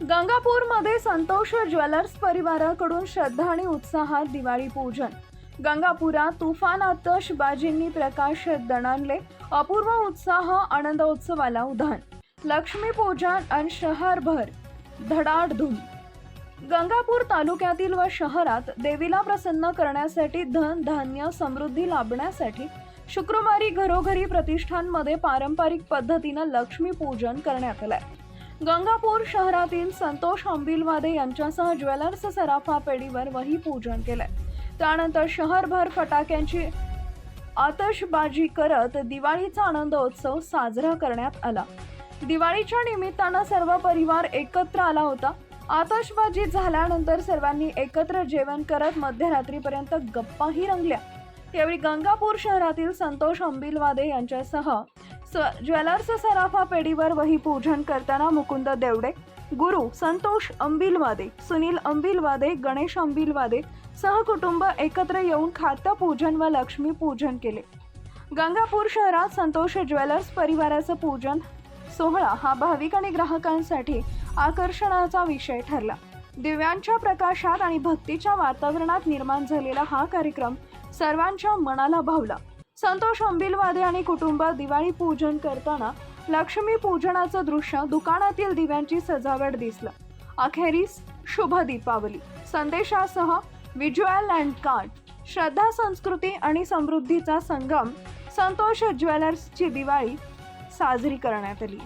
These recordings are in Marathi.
गंगापूरमध्ये संतोष ज्वेलर्स परिवाराकडून श्रद्धा आणि उत्साहात दिवाळी पूजन. गंगापुरात तुफान आतषबाजींनी प्रकाश दणाणले. अपूर्व उत्साह आनंदोत्सवाला उधाण. लक्ष्मीपूजन आणि शहरभर धडाड धूम गंगापूर तालुक्यातील व शहरात देवीला प्रसन्न करण्यासाठी धन धान्य समृद्धी लाभण्यासाठी शुक्रवारी घरोघरी प्रतिष्ठानमध्ये पारंपरिक पद्धतीनं लक्ष्मीपूजन करण्यात आलं गंगापूर शहरातील संतोष अंबिलवादे यांच्यासह ज्वेलर्स सराफा पेढीवर वही पूजन केलंय. त्यानंतर शहरभर फटाक्यांची आतषबाजी करत दिवाळीचा आनंदोत्सव साजरा करण्यात आला. दिवाळीच्या निमित्तानं सर्व परिवार एकत्र आला होता. आतषबाजी झाल्यानंतर सर्वांनी एकत्र जेवण करत मध्यरात्रीपर्यंत गप्पाही रंगल्या. यावेळी गंगापूर शहरातील संतोष अंबिलवादे यांच्यासह स- ज्वेलर्स सराफा पेढीवर वही पूजन करताना मुकुंद देवडे गुरु संतोष अंबिलवादे सुनील अंबिलवादे गणेश अंबिलवादे सहकुटुंब एकत्र येऊन खातं पूजन व लक्ष्मी पूजन केले. गंगापूर शहरात संतोष ज्वेलर्स परिवाराचं पूजन सोहळा हा भाविक आणि ग्राहकांसाठी आकर्षणाचा विषय ठरला. दिव्यांच्या प्रकाशात आणि भक्तीच्या वातावरणात निर्माण झालेला हा कार्यक्रम सर्वांच्या मनाला भावला. संतोष अंबिलवादे आणि कुटुंब दिवाळी पूजन करताना लक्ष्मी पूजनाचं दृश्य दुकानातील दिव्यांची सजावट दिसलं. अखेरीस शुभ दीपावली. संदेशासह व्हिज्युअल अँड कार्ड श्रद्धा संस्कृती आणि समृद्धीचा संगम संतोष ज्वेलर्सची दिवाळी साजरी करण्यात आली.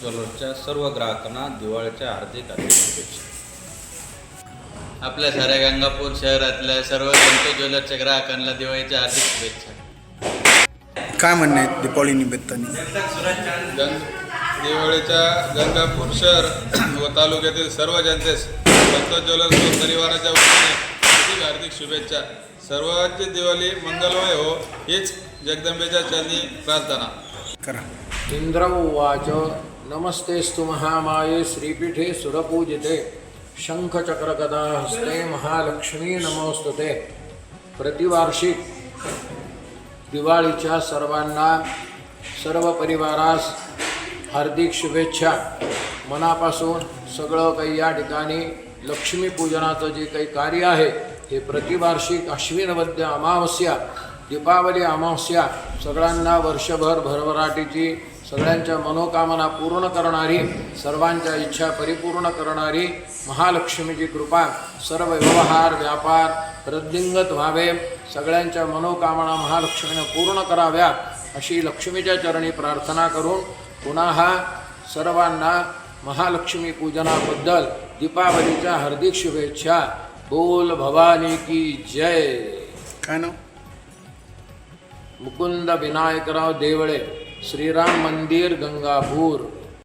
ज्वेलर्सच्या सर्व ग्राहकांना दिवाळीच्या हार्दिक आपल्या साऱ्या गंगापूर शहरातल्या सर्व संतोष ज्वेलर्सच्या ग्राहकांना दिवाळीच्या हार्दिक शुभेच्छा. काय म्हणणं आहे दीपावली निमित्ताने? गंग दिवाळीच्या गंगापूर शहर व तालुक्यातील सर्व जनतेस संत ज्वेलर्स परिवाराच्या वतीने हार्दिक हार्दिक शुभेच्छा. सर्वांची दिवाळी मंगलमय हो हीच जगदंबेच्या चरणी प्रार्थना. करा. इंद्र उवाच. नमस्तेस्तु महामाये श्रीपीठे सुरपूजिते. शङ्खचक्रगदा हस्ते महालक्ष्मी नमोस्तुते प्रतिवार्षिक दिवाळीच्या सर्वांना सर्व परिवारास हार्दिक शुभेच्छा. मनापासून सगळं काही या ठिकाणी लक्ष्मीपूजनाचं जे काही कार्य आहे हे प्रतिवार्षिक अश्विनवद्य अमावस्या दीपावली अमावस्या सगळ्यांना वर्षभर भरभराटीची सगळ्यांच्या मनोकामना पूर्ण करणारी सर्वांच्या इच्छा परिपूर्ण करणारी महालक्ष्मीची कृपा सर्व व्यवहार व्यापार वृद्धिंगत व्हावे सगळ्यांच्या मनोकामना महालक्ष्मीनं पूर्ण कराव्या अशी लक्ष्मीच्या चरणी प्रार्थना करून पुन्हा हा सर्वांना महालक्ष्मी पूजनाबद्दल दीपावलीच्या हार्दिक शुभेच्छा. बोल भवानी की जय. काय मुकुंद विनायकराव देवळे. श्रीराम मंदिर गंगापूर.